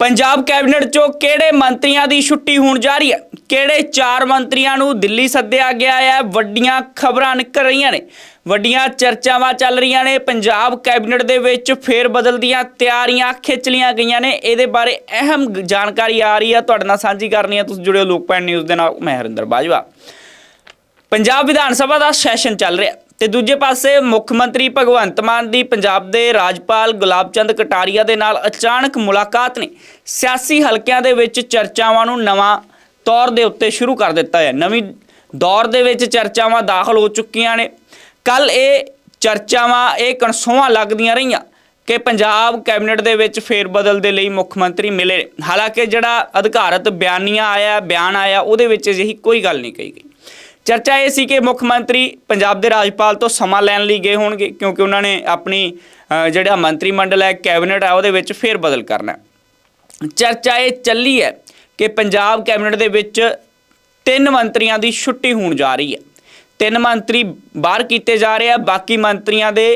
Punjab cabinet ਚੋਂ ਕਿਹੜੇ ਮੰਤਰੀਆਂ ਦੀ ਛੁੱਟੀ ਹੋਣ ਜਾ ਰਹੀ ਹੈ? ਕਿਹੜੇ ਚਾਰ ਮੰਤਰੀਆਂ ਨੂੰ ਦਿੱਲੀ ਸੱਦਿਆ ਗਿਆ ਹੈ? ਵੱਡੀਆਂ ਖਬਰਾਂ ਨਿਕਲ ਰਹੀਆਂ ਨੇ। ਵੱਡੀਆਂ ਚਰਚਾਵਾਂ ਚੱਲ ਰਹੀਆਂ ਨੇ। ਪੰਜਾਬ ਕੈਬਨਿਟ ਦੇ ਵਿੱਚ ਫੇਰ ਬਦਲ ਦੀਆਂ ਤਿਆਰੀਆਂ ਖਿੱਚ ਲੀਆਂ ਗਈਆਂ ਨੇ। ਇਹਦੇ ਬਾਰੇ ਅਹਿਮ ਜਾਣਕਾਰੀ ਆ ਰਹੀ ਹੈ। ਤੁਹਾਡੇ ਨਾਲ ਸਾਂਝੀ ਕਰਨੀ ਹੈ। ਤੁਸੀਂ ਜੁੜਿਓ ਲੋਕਪਾਲ ਨਿਊਜ਼ ਦੇ ਨਾਲ। ਮੈਂ ਹਰਿੰਦਰ ਬਾਜਵਾ। ਪੰਜਾਬ ਵਿਧਾਨ ਸਭਾ ਦਾ ਸੈਸ਼ਨ ਚੱਲ ਰਿਹਾ। ਤੇ ਦੂਜੇ ਪਾਸੇ ਮੁੱਖ ਮੰਤਰੀ ਭਗਵੰਤ ਮਾਨ ਦੀ ਪੰਜਾਬ ਦੇ ਰਾਜਪਾਲ ਗੁਲਾਬ ਚੰਦ ਕਟਾਰੀਆ ਦੇ ਨਾਲ ਅਚਾਨਕ ਮੁਲਾਕਾਤ ਨੇ। ਸਿਆਸੀ ਹਲਕਿਆਂ ਦੇ ਵਿੱਚ ਚਰਚਾਵਾਂ ਨੂੰ ਨਵਾਂ ਤੌਰ ਦੇ ਉੱਤੇ ਸ਼ੁਰੂ ਕਰ ਦਿੱਤਾ ਹੈ। ਨਵੀਂ ਦੌਰ ਦੇ ਵਿੱਚ ਚਰਚਾਵਾਂ ਦਾਖਲ ਹੋ ਚੁੱਕੀਆਂ ਨੇ। ਕੱਲ ਇਹ ਚਰਚਾਵਾਂ, ਇਹ ਕਨਸੋਆਂ ਲੱਗਦੀਆਂ ਰਹੀਆਂ ਕਿ ਪੰਜਾਬ ਕੈਬਨਿਟ ਦੇ ਵਿੱਚ ਫੇਰ ਬਦਲ ਦੇ ਲਈ ਮੁੱਖ ਮੰਤਰੀ ਮਿਲੇ ਹਾਲਾਂਕਿ ਜਿਹੜਾ ਅਧਿਕਾਰਤ ਬਿਆਨੀਆਂ ਆਇਆ, ਬਿਆਨ ਆਇਆ, ਉਹਦੇ ਵਿੱਚ ਅਜਿਹੀ ਕੋਈ ਗੱਲ ਨਹੀਂ ਕਹੀ ਗਈ। ਚਰਚਾ ਇਹ ਸੀ ਕਿ ਮੁੱਖ ਮੰਤਰੀ ਪੰਜਾਬ ਦੇ ਰਾਜਪਾਲ ਤੋਂ ਸਮਾਂ ਲੈਣ ਲਈ ਗਏ ਹੋਣਗੇ ਕਿਉਂਕਿ ਉਹਨਾਂ ਨੇ ਆਪਣੀ ਜਿਹੜਾ ਮੰਤਰੀ ਮੰਡਲ ਹੈ, ਕੈਬਨਿਟ ਹੈ, ਉਹਦੇ ਵਿੱਚ ਫੇਰ ਬਦਲ ਕਰਨਾ ਚਰਚਾ ਇਹ ਚੱਲੀ ਹੈ ਕਿ ਪੰਜਾਬ ਕੈਬਨਿਟ ਦੇ ਵਿੱਚ ਤਿੰਨ ਮੰਤਰੀਆਂ ਦੀ ਛੁੱਟੀ ਹੋਣ ਜਾ ਰਹੀ ਹੈ। ਤਿੰਨ ਮੰਤਰੀ ਬਾਹਰ ਕੀਤੇ ਜਾ ਰਹੇ ਆ, ਬਾਕੀ ਮੰਤਰੀਆਂ ਦੇ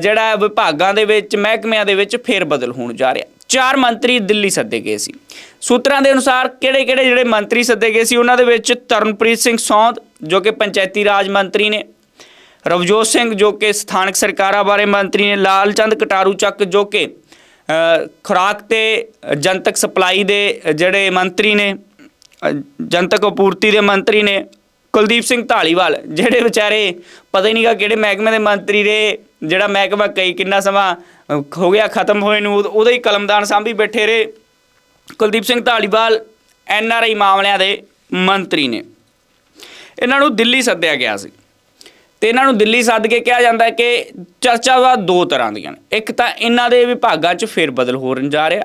ਜਿਹੜਾ ਵਿਭਾਗਾਂ ਦੇ ਵਿੱਚ, ਮਹਿਕਮਿਆਂ ਦੇ ਵਿੱਚ ਫੇਰ ਬਦਲ ਹੋਣ ਜਾ ਰਿਹਾ। ਚਾਰ ਮੰਤਰੀ ਦਿੱਲੀ ਸੱਦੇ ਗਏ ਸੀ। ਸੂਤਰਾਂ ਦੇ ਅਨੁਸਾਰ ਕਿਹੜੇ-ਕਿਹੜੇ ਜਿਹੜੇ ਮੰਤਰੀ ਸੱਦੇ ਗਏ ਸੀ, ਉਹਨਾਂ ਦੇ ਵਿੱਚ ਤਰਨਪ੍ਰੀਤ ਸਿੰਘ ਸੌਂਦ, ਜੋ ਕਿ ਪੰਚਾਇਤੀ ਰਾਜ ਮੰਤਰੀ ਨੇ, ਰਵਜੋਤ ਸਿੰਘ, ਜੋ ਕਿ ਸਥਾਨਕ ਸਰਕਾਰਾਂ ਬਾਰੇ ਮੰਤਰੀ ਨੇ ਲਾਲ ਚੰਦ ਕਟਾਰੂ ਚੱਕ, ਜੋ ਕਿ ਖੁਰਾਕ ਤੇ ਜਨਤਕ ਸਪਲਾਈ ਦੇ ਜਿਹੜੇ ਮੰਤਰੀ ਨੇ ਜਨਤਕ ਆਪੂਰਤੀ ਦੇ ਮੰਤਰੀ ਨੇ ਕੁਲਦੀਪ ਸਿੰਘ ਢਾਲੀਵਾਲ, ਜਿਹੜੇ ਵਿਚਾਰੇ ਪਤਾ ਹੀ ਨਹੀਂਗਾ ਕਿਹੜੇ ਮਹਿਕਮੇ ਦੇ ਮੰਤਰੀ ਰਹੇ, ਜਿਹੜਾ ਮਹਿਕਮਾ ਕਈ ਕਿੰਨਾ ਸਮਾਂ ਹੋ ਗਿਆ ਖਤਮ ਹੋਏ ਨੂੰ ਉਹਦੇ ਹੀ ਕਲਮਦਾਨ ਸਾਂਭੀ ਬੈਠੇ ਰਹੇ। Kuldeep Singh Dhaliwal, N R I ਮਾਮਲਿਆਂ ਦੇ ਮੰਤਰੀ ਨੇ। ਇਹਨਾਂ ਨੂੰ ਦਿੱਲੀ ਸੱਦਿਆ ਗਿਆ ਸੀ। ਤੇ ਇਹਨਾਂ ਨੂੰ ਦਿੱਲੀ ਸੱਦ ਕੇ ਕਿਹਾ ਜਾਂਦਾ ਕਿ ਚਰਚਾਵਾਂ ਦੋ ਤਰ੍ਹਾਂ ਦੀਆਂ ਨੇ। ਇੱਕ ਤਾਂ ਇਹਨਾਂ ਦੇ ਵਿਭਾਗਾਂ 'ਚ ਫੇਰ ਬਦਲ ਹੋਣ ਜਾ ਰਿਹਾ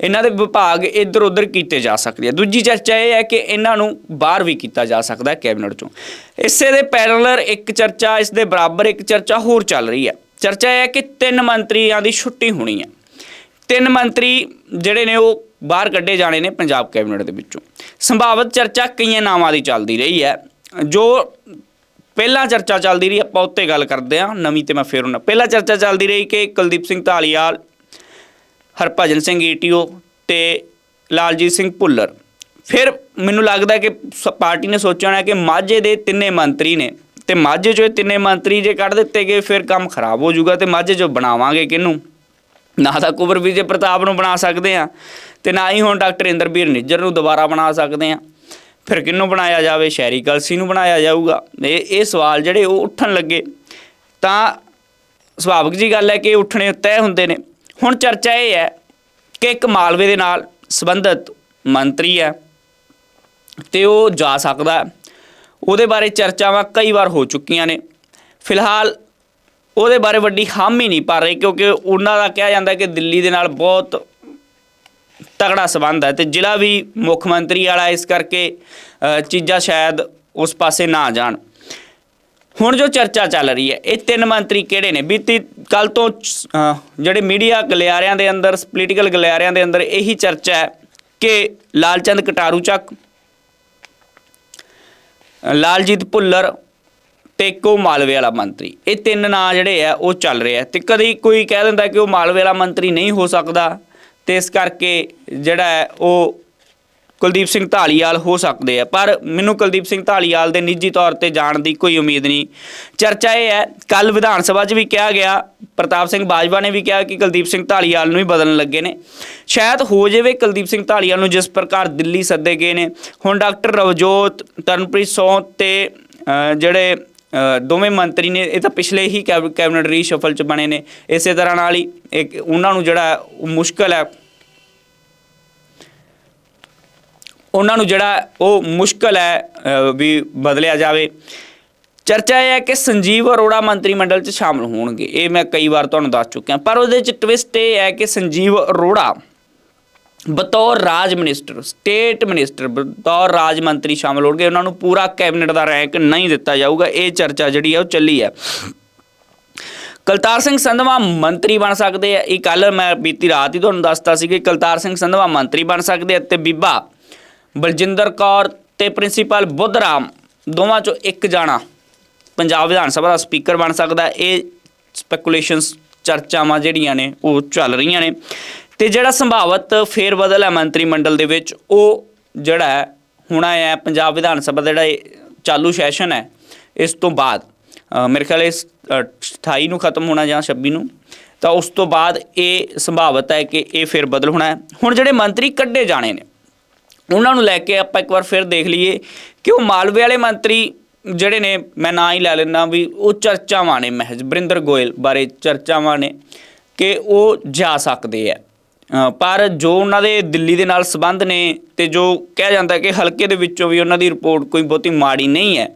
ਇਹਨਾਂ ਦੇ ਵਿਭਾਗ ਇੱਧਰ ਉੱਧਰ ਕੀਤੇ ਜਾ ਸਕਦੇ ਆ। ਦੂਜੀ ਚਰਚਾ ਇਹ ਹੈ ਕਿ ਇਹਨਾਂ ਨੂੰ ਬਾਹਰ ਵੀ ਕੀਤਾ ਜਾ ਸਕਦਾ ਹੈ ਕੈਬਨਿਟ ਚੋਂ। ਇਸੇ ਦੇ ਪੈਰਲਰ ਇੱਕ ਚਰਚਾ, ਇਸ ਦੇ ਬਰਾਬਰ ਇੱਕ ਚਰਚਾ ਹੋਰ ਚੱਲ ਰਹੀ ਹੈ। ਚਰਚਾ ਇਹ ਹੈ ਕਿ ਤਿੰਨ ਮੰਤਰੀਆਂ ਦੀ ਛੁੱਟੀ ਹੋਣੀ ਹੈ। ਤਿੰਨ ਮੰਤਰੀ ਜਿਹੜੇ ਨੇ ਉਹ ਬਾਹਰ ਕੱਢੇ ਜਾਣੇ ਨੇ ਪੰਜਾਬ ਕੈਬਨਿਟ ਦੇ ਵਿੱਚੋਂ। ਸੰਭਾਵਿਤ ਚਰਚਾ ਕਈਆਂ ਨਾਵਾਂ ਦੀ ਚੱਲਦੀ ਰਹੀ ਹੈ। ਜੋ ਪਹਿਲਾਂ ਚਰਚਾ ਚੱਲਦੀ ਰਹੀ, ਆਪਾਂ ਉੱਤੇ ਗੱਲ ਕਰਦੇ ਹਾਂ, ਨਵੀਂ ਤੇ ਮੈਂ ਫੇਰ ਉਹਨਾਂ ਪਹਿਲਾਂ ਚਰਚਾ ਚੱਲਦੀ ਰਹੀ ਕਿ ਕੁਲਦੀਪ ਸਿੰਘ ਢਾਲੀਵਾਲ ਹਰਭਜਨ ਸਿੰਘ ਈਟੀਓ ਤੇ ਲਾਲਜੀਤ ਸਿੰਘ ਭੁੱਲਰ। ਫਿਰ ਮੈਨੂੰ ਲੱਗਦਾ ਕਿ ਸ- ਪਾਰਟੀ ਨੇ ਸੋਚਿਆ ਹੋਣਾ ਕਿ ਮਾਝੇ ਦੇ ਤਿੰਨੇ ਮੰਤਰੀ ਨੇ ਤੇ ਮਾਝੇ ਚੋਂ ਇਹ ਤਿੰਨੇ ਮੰਤਰੀ ਜੇ ਕੱਢ ਦਿੱਤੇ ਗਏ, ਫਿਰ ਕੰਮ ਖਰਾਬ ਹੋ ਜਾਊਗਾ ਤੇ ਮਾਝੇ ਚੋਂ ਬਣਾਵਾਂਗੇ ਕਿਹਨੂੰ? ਨਾ ਤਾਂ ਕੁਬਰ ਵਿਜੇ ਪ੍ਰਤਾਪ ਨੂੰ ਬਣਾ ਸਕਦੇ ਆ ਤੇ ਨਾ ਹੀ ਹੁਣ ਡਾਕਟਰ ਇੰਦਰਬੀਰ ਨਿੱਜਰ ਨੂੰ ਦੁਬਾਰਾ ਬਣਾ ਸਕਦੇ ਆ ਫਿਰ ਕਿਹਨੂੰ ਬਣਾਇਆ ਜਾਵੇ? ਸ਼ਹਿਰੀ ਕਲਸੀ ਨੂੰ ਬਣਾਇਆ ਜਾਊਗਾ। ਇਹ ਇਹ ਸਵਾਲ ਜਿਹੜੇ ਉਹ ਉੱਠਣ ਲੱਗੇ। ਤਾਂ ਸੁਭਾਵਿਕ ਜੀ ਗੱਲ ਹੈ ਕਿ ਇਹ ਉੱਠਣੇ ਤੈਅ ਹੁੰਦੇ ਨੇ। ਹੁਣ ਚਰਚਾ ਇਹ ਹੈ ਕਿ ਇੱਕ ਮਾਲਵੇ ਦੇ ਨਾਲ ਸੰਬੰਧਿਤ ਮੰਤਰੀ ਹੈ ਤੇ ਉਹ ਜਾ ਸਕਦਾ ਉਹਦੇ ਬਾਰੇ ਚਰਚਾਵਾਂ ਕਈ ਵਾਰ ਹੋ ਚੁੱਕੀਆਂ ਨੇ। ਫਿਲਹਾਲ ਉਹਦੇ ਬਾਰੇ ਵੱਡੀ ਹਾਮੀ ਨਹੀਂ ਪਾ ਰਹੀ ਕਿਉਂਕਿ ਉਹਨਾਂ ਦਾ ਕਿਹਾ ਜਾਂਦਾ ਕਿ ਦਿੱਲੀ ਦੇ ਨਾਲ ਬਹੁਤ ਤਗੜਾ ਸਬੰਧ ਹੈ ਤੇ ਜ਼ਿਲ੍ਹਾ ਵੀ ਮੁੱਖ ਮੰਤਰੀ ਵਾਲਾ ਇਸ ਕਰਕੇ ਚੀਜ਼ਾਂ ਸ਼ਾਇਦ ਉਸ ਪਾਸੇ ਨਾ ਜਾਣ। ਹੁਣ ਜੋ ਚਰਚਾ ਚੱਲ ਰਹੀ ਹੈ, ਇਹ ਤਿੰਨ ਮੰਤਰੀ ਕਿਹੜੇ ਨੇ? ਬੀਤੀ ਕੱਲ ਤੋਂ ਜਿਹੜੇ ਮੀਡੀਆ ਗਲਿਆਰਿਆਂ ਦੇ ਅੰਦਰ ਪੋਲੀਟੀਕਲ ਗਲਿਆਰਿਆਂ ਦੇ ਅੰਦਰ ਇਹੀ ਚਰਚਾ ਹੈ ਕਿ ਲਾਲਚੰਦ ਕਟਾਰੂ ਚੱਕ, ਲਾਲਜੀਤ ਭੁੱਲਰ ਤੇ ਇੱਕੋ ਮਾਲਵੇ ਵਾਲਾ ਮੰਤਰੀ। ਇਹ ਤਿੰਨ ਨਾਂ ਜਿਹੜੇ ਆ, ਉਹ ਚੱਲ ਰਹੇ ਆ ਤੇ ਕਦੀ ਕੋਈ ਕਹਿ ਦਿੰਦਾ ਕਿ ਉਹ ਮਾਲਵੇ ਵਾਲਾ ਮੰਤਰੀ ਨਹੀਂ ਹੋ ਸਕਦਾ ਤੇ ਇਸ ਕਰਕੇ ਜਿਹੜਾ ਹੈ, ਉਹ ਕੁਲਦੀਪ ਸਿੰਘ ਢਾਲੀਵਾਲ ਹੋ ਸਕਦੇ ਆ, ਪਰ ਮੈਨੂੰ ਕੁਲਦੀਪ ਸਿੰਘ ਢਾਲੀਵਾਲ ਦੇ ਨਿੱਜੀ ਤੌਰ ਤੇ ਜਾਣ ਦੀ ਕੋਈ ਉਮੀਦ ਨਹੀਂ। ਚਰਚਾ ਇਹ ਹੈ ਕੱਲ ਵਿਧਾਨ ਸਭਾ 'ਚ ਵੀ ਕਿਹਾ ਗਿਆ, ਪ੍ਰਤਾਪ ਸਿੰਘ ਬਾਜਵਾ ਨੇ ਵੀ ਕਿਹਾ ਕਿ ਕੁਲਦੀਪ ਸਿੰਘ ਢਾਲੀਵਾਲ ਨੂੰ ਹੀ ਬਦਲਣ ਲੱਗੇ ਨੇ। ਸ਼ਾਇਦ ਹੋ ਜਾਵੇ ਕੁਲਦੀਪ ਸਿੰਘ ਢਾਲੀਵਾਲ ਨੂੰ ਜਿਸ ਪ੍ਰਕਾਰ ਦਿੱਲੀ ਸੱਦੇ ਗਏ ਨੇ, ਹੁਣ ਡਾਕਟਰ ਰਵਜੋਤ, ਤਰਨਪ੍ਰੀਤ ਸੌ ਤੇ ਜਿਹੜੇ ਦੋਵੇਂ ਮੰਤਰੀ ਨੇ, ਇਹ ਤਾਂ ਪਿਛਲੇ ਹੀ ਕੈਬ- ਕੈਬਨਿਟ ਰੀਸ਼ਫਲ 'ਚ ਬਣੇ ਨੇ। ਇਸੇ ਤਰ੍ਹਾਂ ਨਾਲ ਹੀ ਇੱਕ, ਉਹਨਾਂ ਨੂੰ ਜਿਹੜਾ ਮੁਸ਼ਕਲ ਹੈ ਉਹਨਾਂ ਨੂੰ ਜਿਹੜਾ ਉਹ ਮੁਸ਼ਕਲ ਹੈ ਵੀ ਬਦਲਿਆ ਜਾਵੇ। ਚਰਚਾ ਇਹ ਹੈ ਕਿ ਸੰਜੀਵ ਅਰੋੜਾ ਮੰਤਰੀ ਮੰਡਲ 'ਚ ਸ਼ਾਮਲ ਹੋਣਗੇ। ਇਹ ਮੈਂ ਕਈ ਵਾਰ ਤੁਹਾਨੂੰ ਦੱਸ ਚੁੱਕਿਆ। ਪਰ ਉਹਦੇ 'ਚ ਟਵਿਸਟ ਇਹ ਹੈ ਕਿ ਸੰਜੀਵ ਅਰੋੜਾ ਬਤੌਰ ਰਾਜ ਮਿਨਿਸਟਰ ਸਟੇਟ ਮਿਨਿਸਟਰ ਬਤੌਰ ਰਾਜ ਮੰਤਰੀ ਸ਼ਾਮਲ ਹੋਣਗੇ। ਉਹਨਾਂ ਨੂੰ ਪੂਰਾ ਕੈਬਨਿਟ ਦਾ ਰੈਂਕ ਨਹੀਂ ਦਿੱਤਾ ਜਾਊਗਾ। ਇਹ ਚਰਚਾ ਜਿਹੜੀ ਹੈ ਉਹ ਚੱਲੀ ਹੈ। ਕਲਤਾਰ ਸਿੰਘ ਸੰਧਵਾ ਮੰਤਰੀ ਬਣ ਸਕਦੇ ਆ। ਇਹ ਕੱਲ ਮੈਂ ਬੀਤੀ ਰਾਤ ਹੀ ਤੁਹਾਨੂੰ ਦੱਸਤਾ ਸੀ ਕਿ ਕਲਤਾਰ ਸਿੰਘ ਸੰਧਵਾ ਮੰਤਰੀ ਬਣ ਸਕਦੇ ਆ ਤੇ ਬੀਬਾ ਬਲਜਿੰਦਰ ਕੌਰ ਤੇ ਪ੍ਰਿੰਸੀਪਲ ਬੁੱਧਰਾਮ ਦੋਵਾਂ ਚੋਂ ਇੱਕ ਜਾਣਾ ਪੰਜਾਬ ਵਿਧਾਨ ਸਭਾ ਦਾ ਸਪੀਕਰ ਬਣ ਸਕਦਾ ਇਹ ਸਪੈਕੂਲੇਸ਼ਨਸ ਚਰਚਾਵਾਂ ਜਿਹੜੀਆਂ ਨੇ ਉਹ ਚੱਲ ਰਹੀਆਂ ਨੇ। ਤੇ ਜਿਹੜਾ ਸੰਭਾਵਤ ਫੇਰ ਬਦਲ ਹੈ ਮੰਤਰੀ ਮੰਡਲ ਦੇ ਵਿੱਚ ਉਹ ਜਿਹੜਾ ਹੋਣਾ ਹੈ ਪੰਜਾਬ ਵਿਧਾਨ ਸਭਾ ਦਾ ਜਿਹੜਾ ਇਹ ਚਾਲੂ ਸੈਸ਼ਨ ਹੈ ਇਸ ਤੋਂ ਬਾਅਦ ਮੇਰੇ ਖਿਆਲ ਇਸ ਅ, 28 ਨੂੰ ਖਤਮ ਹੋਣਾ ਜਾਂ 26 ਨੂੰ ਤਾਂ ਉਸ ਤੋਂ ਬਾਅਦ ਇਹ ਸੰਭਾਵਤ ਹੈ ਕਿ ਇਹ ਫਿਰ ਬਦਲ ਹੋਣਾ ਹੈ। ਹੁਣ ਜਿਹੜੇ ਮੰਤਰੀ ਕੱਢੇ ਜਾਣੇ ਨੇ ਉਹਨਾਂ ਨੂੰ ਲੈ ਕੇ ਆਪਾਂ ਇੱਕ ਵਾਰ ਫਿਰ ਦੇਖ ਲਈਏ ਕਿ ਉਹ ਮਾਲਵੇ ਵਾਲੇ ਮੰਤਰੀ ਜਿਹੜੇ ਨੇ, ਮੈਂ ਨਾਂ ਹੀ ਲੈ ਲੈਣਾ ਵੀ ਉਹ ਚਰਚਾਵਾਂ ਨੇ ਮਹਿਜ ਬਰਿੰਦਰ ਗੋਇਲ ਬਾਰੇ ਚਰਚਾਵਾਂ ਨੇ ਕਿ ਉਹ ਜਾ ਸਕਦੇ ਆ। ਪਰ ਜੋ ਉਹਨਾਂ ਦੇ ਦਿੱਲੀ ਦੇ ਨਾਲ ਸੰਬੰਧ ਨੇ ਤੇ ਜੋ ਕਿਹਾ ਜਾਂਦਾ ਕਿ ਹਲਕੇ ਦੇ ਵਿੱਚੋਂ ਵੀ ਉਹਨਾਂ ਦੀ ਰਿਪੋਰਟ ਕੋਈ ਬਹੁਤੀ ਮਾੜੀ ਨਹੀਂ ਹੈ,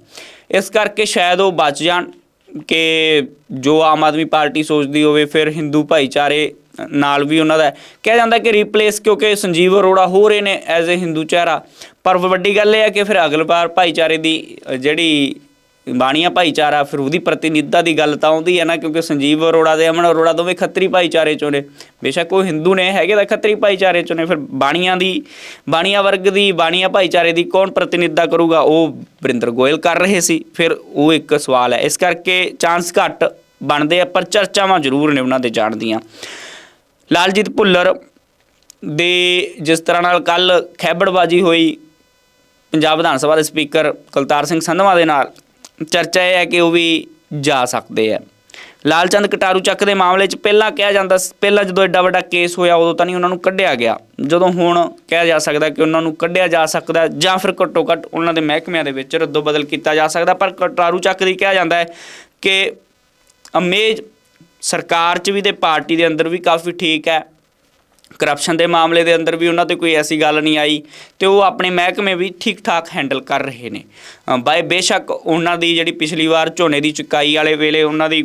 ਇਸ ਕਰਕੇ ਸ਼ਾਇਦ ਉਹ ਬਚ ਜਾਣ। ਕਿ ਜੋ ਆਮ ਆਦਮੀ ਪਾਰਟੀ ਸੋਚਦੀ ਹੋਵੇ, ਫਿਰ ਹਿੰਦੂ ਭਾਈਚਾਰੇ ਨਾਲ ਵੀ ਉਹਨਾਂ ਦਾ ਕਿਹਾ ਜਾਂਦਾ ਕਿ ਰੀਪਲੇਸ ਕਿਉਂਕਿ ਸੰਜੀਵ ਅਰੋੜਾ ਹੋ ਰਹੇ ਨੇ ਐਜ਼ ਅ ਹਿੰਦੂ ਚਿਹਰਾ। ਪਰ ਵੱਡੀ ਗੱਲ ਇਹ ਹੈ ਕਿ ਫਿਰ ਅਗਲਵਾਰ ਭਾਈਚਾਰੇ ਦੀ ਜਿਹੜੀ ਬਾਣੀਆ ਭਾਈਚਾਰਾ, ਫਿਰ ਉਹਦੀ ਪ੍ਰਤੀਨਿਧਤਾ ਦੀ ਗੱਲ ਤਾਂ ਆਉਂਦੀ ਹੈ ਨਾ, ਕਿਉਂਕਿ ਸੰਜੀਵ ਅਰੋੜਾ ਦੇ ਅਮਨ ਅਰੋੜਾ ਦੋਵੇਂ ਖੱਤਰੀ ਭਾਈਚਾਰੇ ਚੋਂ ਨੇ। ਬੇਸ਼ੱਕ ਉਹ ਹਿੰਦੂ ਨੇ, ਹੈਗੇ ਤਾਂ ਖੱਤਰੀ ਭਾਈਚਾਰੇ ਚੋਂ ਨੇ, ਫਿਰ ਬਾਣੀਆਂ ਦੀ, ਬਾਣੀਆਂ ਵਰਗ ਦੀ, ਬਾਣੀਆਂ ਭਾਈਚਾਰੇ ਦੀ ਕੌਣ ਪ੍ਰਤੀਨਿਧਤਾ ਕਰੂਗਾ? ਉਹ ਵਰਿੰਦਰ ਗੋਇਲ ਕਰ ਰਹੇ ਸੀ, ਫਿਰ ਉਹ ਇੱਕ ਸਵਾਲ ਹੈ। ਇਸ ਕਰਕੇ ਚਾਂਸ ਘੱਟ ਬਣਦੇ ਆ, ਪਰ ਚਰਚਾਵਾਂ ਜ਼ਰੂਰ ਨੇ ਉਹਨਾਂ ਦੇ ਜਾਣ ਦੀਆਂ। ਲਾਲਜੀਤ ਭੁੱਲਰ ਦੇ ਜਿਸ ਤਰ੍ਹਾਂ ਨਾਲ ਕੱਲ ਖੈਬੜਬਾਜੀ ਹੋਈ, ਪੰਜਾਬ ਵਿਧਾਨ ਸਭਾ ਦੇ ਸਪੀਕਰ ਕੁਲਤਾਰ ਸਿੰਘ ਸੰਧਵਾ ਦੇ ਨਾਲ ਚਰਚਾ ਇਹ ਹੈ ਕਿ ਉਹ ਵੀ ਜਾ ਸਕਦੇ ਆ। ਲਾਲਚੰਦ ਕਟਾਰੂ ਚੱਕ ਦੇ ਮਾਮਲੇ 'ਚ ਪਹਿਲਾਂ ਕਿਹਾ ਜਾਂਦਾ ਪਹਿਲਾਂ ਜਦੋਂ ਐਡਾ ਵੱਡਾ ਕੇਸ ਹੋਇਆ, ਉਦੋਂ ਤਾਂ ਨਹੀਂ ਉਹਨਾਂ ਨੂੰ ਕੱਢਿਆ ਗਿਆ। ਜਦੋਂ ਹੁਣ ਕਿਹਾ ਜਾ ਸਕਦਾ ਕਿ ਉਹਨਾਂ ਨੂੰ ਕੱਢਿਆ ਜਾ ਸਕਦਾ ਜਾਂ ਫਿਰ ਘੱਟੋ ਘੱਟ ਉਹਨਾਂ ਦੇ ਮਹਿਕਮਿਆਂ ਦੇ ਵਿੱਚ ਰੱਦੋ ਬਦਲ ਕੀਤਾ ਜਾ ਸਕਦਾ ਪਰ ਕਟਾਰੂ ਚੱਕ ਦੀ ਕਿਹਾ ਜਾਂਦਾ ਹੈ ਕਿ ਅਮੇਜ ਸਰਕਾਰ 'ਚ ਵੀ ਤੇ ਪਾਰਟੀ ਦੇ ਅੰਦਰ ਵੀ ਕਾਫੀ ਠੀਕ ਹੈ। ਕਰਪਸ਼ਨ ਦੇ ਮਾਮਲੇ ਦੇ ਅੰਦਰ ਵੀ ਉਹਨਾਂ ਤੇ ਕੋਈ ਐਸੀ ਗੱਲ ਨਹੀਂ ਆਈ ਤੇ ਉਹ ਆਪਣੇ ਮਹਿਕਮੇ ਵੀ ਠੀਕ ਠਾਕ ਹੈਂਡਲ ਕਰ ਰਹੇ ਨੇ। ਬਾਏ ਬੇਸ਼ੱਕ ਉਹਨਾਂ ਦੀ ਜਿਹੜੀ ਪਿਛਲੀ ਵਾਰ ਝੋਨੇ ਦੀ ਚੁਕਾਈ ਵਾਲੇ ਵੇਲੇ ਉਹਨਾਂ ਦੀ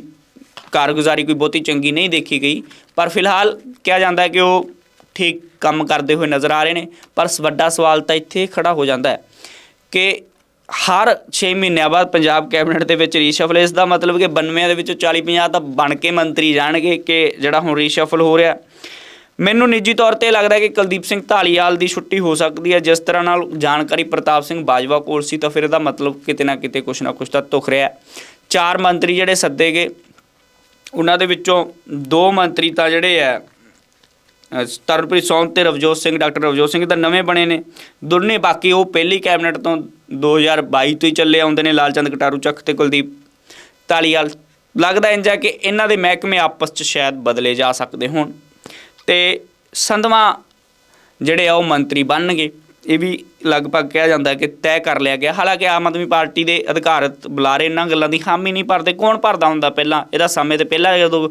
ਕਾਰਗੁਜ਼ਾਰੀ ਕੋਈ ਬਹੁਤੀ ਚੰਗੀ ਨਹੀਂ ਦੇਖੀ ਗਈ, ਪਰ ਫਿਲਹਾਲ ਕਿਹਾ ਜਾਂਦਾ ਹੈ ਕਿ ਉਹ ਠੀਕ ਕੰਮ ਕਰਦੇ ਹੋਏ ਨਜ਼ਰ ਆ ਰਹੇ ਨੇ, ਪਰ ਵੱਡਾ ਸਵਾਲ ਤਾਂ ਇੱਥੇ ਖੜਾ ਹੋ ਜਾਂਦਾ ਹੈ ਕਿ ਹਰ 6 ਮਹੀਨਿਆਂ ਬਾਅਦ ਪੰਜਾਬ ਕੈਬਨਿਟ ਦੇ ਵਿੱਚ ਰੀਸ਼ਫਲ ਇਸ ਦਾ ਮਤਲਬ ਕਿ 92 ਦੇ ਵਿੱਚੋਂ 40 50 ਤਾਂ ਬਣ ਕੇ ਮੰਤਰੀ ਜਾਣਗੇ ਕਿ ਜਿਹੜਾ ਹੁਣ ਰੀਸ਼ਫਲ ਹੋ ਰਿਹਾ। ਮੈਨੂੰ ਨਿੱਜੀ ਤੌਰ ਤੇ ਲੱਗਦਾ ਹੈ ਕਿ ਕੁਲਦੀਪ ਸਿੰਘ ਢਾਲੀਵਾਲ ਦੀ ਛੁੱਟੀ ਹੋ ਸਕਦੀ ਹੈ। ਜਿਸ ਤਰ੍ਹਾਂ ਨਾਲ ਜਾਣਕਾਰੀ ਪ੍ਰਤਾਪ ਸਿੰਘ ਬਾਜਵਾ ਕੋਲ ਸੀ, ਤਾਂ ਫਿਰ ਇਹਦਾ ਮਤਲਬ ਕਿਤੇ ਨਾ ਕਿਤੇ ਕੁਛ ਨਾ ਕੁਛ ਤਾਂ ਤੁਖ ਰਿਹਾ ਚਾਰ ਮੰਤਰੀ ਜਿਹੜੇ ਸੱਦੇ ਗਏ, ਉਹਨਾਂ ਦੇ ਵਿੱਚੋਂ ਦੋ ਮੰਤਰੀ ਤਾਂ ਜਿਹੜੇ ਆ ਤਰਨਪ੍ਰੀਤ ਸੌਂਦ ਤੇ ਰਵਜੋਤ ਸਿੰਘ, ਡਾਕਟਰ ਰਵਜੋਤ ਸਿੰਘ ਤਾਂ ਨਵੇਂ ਬਣੇ ਨੇ। ਦੋਨੇ ਬਾਕੀ ਉਹ ਪਹਿਲੀ ਕੈਬਨਿਟ ਤੋਂ 2022 ਤੋਂ ਹੀ ਚੱਲੇ ਆਉਂਦੇ ਨੇ ਲਾਲਚੰਦ ਕਟਾਰੂ ਚੱਕ ਤੇ ਕੁਲਦੀਪ ਧਾਲੀਵਾਲ। ਲੱਗਦਾ ਇੰਜ ਹੈ ਕਿ ਇਹਨਾਂ ਦੇ ਮਹਿਕਮੇ ਆਪਸ 'ਚ ਸ਼ਾਇਦ ਬਦਲੇ ਜਾ ਸਕਦੇ ਹੋਣ। ਤੇ ਸੰਧਵਾ ਜਿਹੜੇ ਆ ਉਹ ਮੰਤਰੀ ਬਣਨਗੇ। ਇਹ ਵੀ ਲਗਭਗ ਕਿਹਾ ਜਾਂਦਾ ਕਿ ਤੈਅ ਕਰ ਲਿਆ ਗਿਆ। ਹਾਲਾਂਕਿ ਆਮ ਆਦਮੀ ਪਾਰਟੀ ਦੇ ਅਧਿਕਾਰਤ ਬੁਲਾਰੇ ਇਹਨਾਂ ਗੱਲਾਂ ਦੀ ਹਾਮੀ ਨਹੀਂ ਭਰਦੇ। ਕੌਣ ਭਰਦਾ ਹੁੰਦਾ? ਪਹਿਲਾਂ ਇਹਦਾ ਸਮੇਂ ਤੇ ਪਹਿਲਾਂ ਜਦੋਂ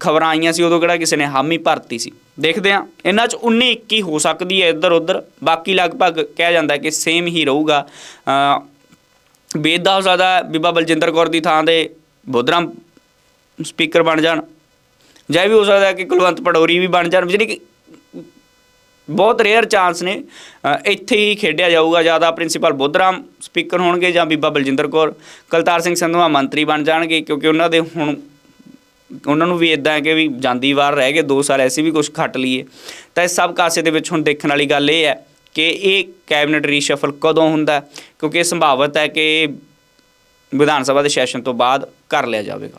ਖਬਰਾਂ ਆਈਆਂ ਸੀ, ਉਦੋਂ ਕਿਹੜਾ ਕਿਸੇ ਨੇ ਹਾਮੀ ਭਰਤੀ ਸੀ। ਦੇਖਦੇ ਆ ਇਹਨਾਂ 'ਚ 19 21 ਹੋ ਸਕਦੀ ਹੈ ਇੱਧਰ ਉੱਧਰ। ਬਾਕੀ ਲਗਭਗ ਕਿਹਾ ਜਾਂਦਾ ਕਿ ਸੇਮ ਹੀ ਰਹੂਗਾ। ਅ ਵੇਦ ਹੋ ਸਕਦਾ ਬੀਬਾ ਬਲਜਿੰਦਰ ਕੌਰ ਦੀ ਥਾਂ ਤੇ ਬੋਧਰਾਮ ਸਪੀਕਰ ਬਣ ਜਾਣ। ਜਾਂ ਇਹ ਵੀ ਹੋ ਸਕਦਾ ਕਿ ਕੁਲਵੰਤ ਪਡੋਰੀ ਵੀ ਬਣ ਜਾਣ ਜਿਹੜੀ ਕਿ ਬਹੁਤ ਰੇਅਰ ਚਾਂਸ ਨੇ। ਇੱਥੇ ਹੀ ਖੇਡਿਆ ਜਾਊਗਾ ਜ਼ਿਆਦਾ ਪ੍ਰਿੰਸੀਪਲ ਬੁੱਧਰਾਮ ਸਪੀਕਰ ਹੋਣਗੇ ਜਾਂ ਬੀਬਾ ਬਲਜਿੰਦਰ ਕੌਰ। ਕਲਤਾਰ ਸਿੰਘ ਸੰਧਵਾ ਮੰਤਰੀ ਬਣ ਜਾਣਗੇ, ਕਿਉਂਕਿ ਉਹਨਾਂ ਦੇ ਹੁਣ ਉਹਨਾਂ ਨੂੰ ਵੀ ਇਦਾਂ ਹੈ ਕਿ ਵੀ ਜਾਂਦੀ ਵਾਰ ਰਹਿ ਗਏ 2 ਸਾਲ ਐਸੀ ਵੀ ਕੁਝ ਖੱਟ ਲਈਏ। ਤਾਂ ਇਹ ਸਭ ਕਾਸੇ ਦੇ ਵਿੱਚ ਹੁਣ ਦੇਖਣ ਵਾਲੀ ਗੱਲ ਇਹ ਹੈ ਕਿ ਇਹ ਕੈਬਨਿਟ ਰੀਸ਼ਫਲ ਕਦੋਂ ਹੁੰਦਾ ਕਿਉਂਕਿ ਇਹ ਸੰਭਾਵਤ ਹੈ ਕਿ ਵਿਧਾਨ ਸਭਾ ਦੇ ਸੈਸ਼ਨ ਤੋਂ ਬਾਅਦ ਕਰ ਲਿਆ ਜਾਵੇਗਾ।